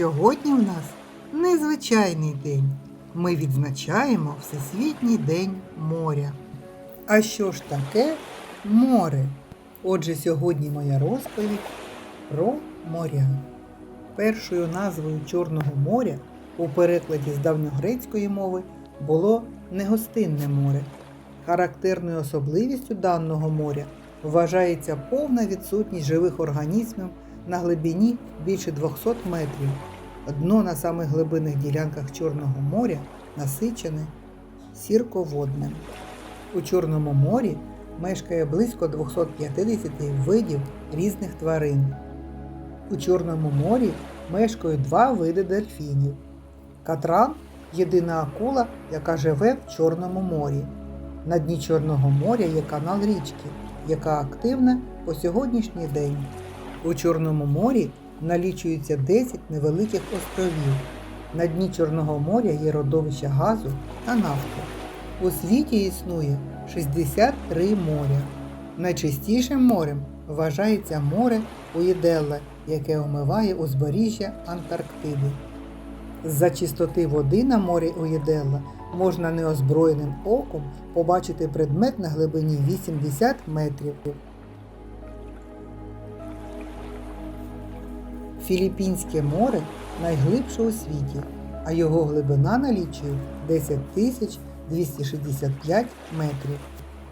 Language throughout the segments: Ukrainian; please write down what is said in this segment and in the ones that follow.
Сьогодні в нас незвичайний день. Ми відзначаємо Всесвітній день моря. А що ж таке море? Отже, сьогодні моя розповідь про моря. Першою назвою Чорного моря у перекладі з давньогрецької мови було негостинне море. Характерною особливістю даного моря вважається повна відсутність живих організмів на глибині більше 200 метрів. Дно на самих глибинних ділянках Чорного моря насичене сірководним. У Чорному морі мешкає близько 250 видів різних тварин. У Чорному морі мешкають два види дельфінів. Катран єдина акула, яка живе в Чорному морі. На дні Чорного моря є канал річки, яка активна по сьогоднішній день. У Чорному морі налічується 10 невеликих островів. На дні Чорного моря є родовища газу та нафти. У світі існує 63 моря. Найчистішим морем вважається море Уїделле, яке омиває узбережжя Антарктиди. З-за чистоти води на морі Уїделла можна неозброєним оком побачити предмет на глибині 80 метрів. Філіппінське море найглибше у світі, а його глибина налічує 10 тисяч 265 метрів.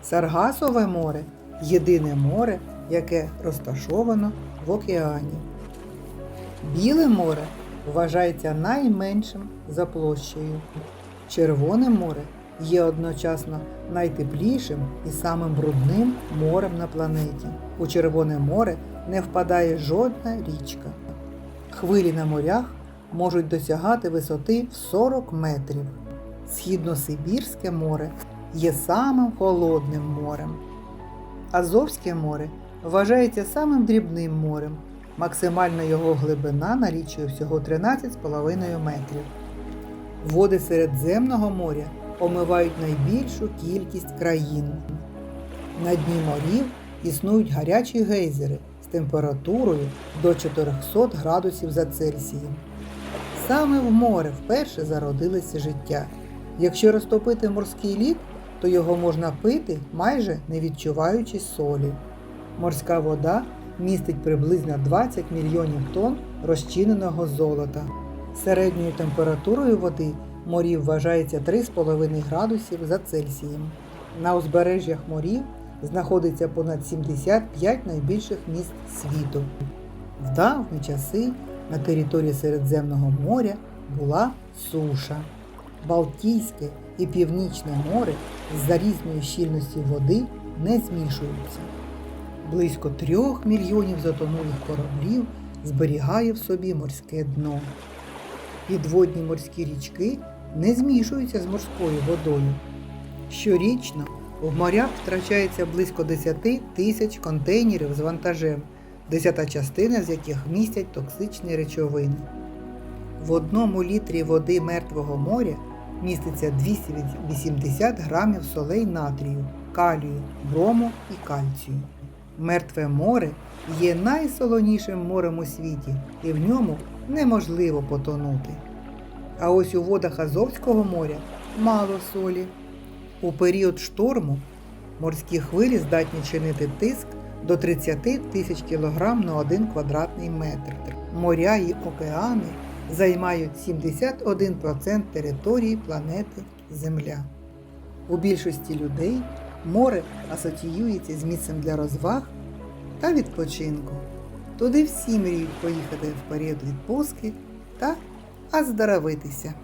Саргасове море єдине море, яке розташовано в океані. Біле море вважається найменшим за площею. Червоне море є одночасно найтеплішим і самим брудним морем на планеті. У Червоне море не впадає жодна річка. Хвилі на морях можуть досягати висоти в 40 метрів. Східно-Сибірське море є самим холодним морем. Азовське море вважається самим дрібним морем. Максимальна його глибина налічує всього 13,5 метрів. Води Середземного моря омивають найбільшу кількість країн. На дні морів існують гарячі гейзери температурою до 400 градусів за Цельсієм. Саме в море вперше зародилося життя. Якщо розтопити морський лід, то його можна пити, майже не відчуваючи солі. Морська вода містить приблизно 20 мільйонів тонн розчиненого золота. Середньою температурою води морів вважається 3,5 градусів за Цельсієм. На узбережжях морів знаходиться понад 75 найбільших міст світу. В давні часи на території Середземного моря була суша. Балтійське і Північне море з-за різної щільності води не змішуються. Близько трьох мільйонів затонулих кораблів зберігає в собі морське дно. Підводні морські річки не змішуються з морською водою. Щорічно в морях втрачається близько 10 тисяч контейнерів з вантажем, десята частина з яких містять токсичні речовини. В одному літрі води Мертвого моря міститься 280 грамів солей натрію, калію, брому і кальцію. Мертве море є найсолонішим морем у світі, і в ньому неможливо потонути. А ось у водах Азовського моря мало солі. У період шторму морські хвилі здатні чинити тиск до 30 тисяч кілограм на один квадратний метр. Моря і океани займають 71% території планети Земля. У більшості людей море асоціюється з місцем для розваг та відпочинку. Туди всі мріють поїхати в період відпустки та оздоровитися.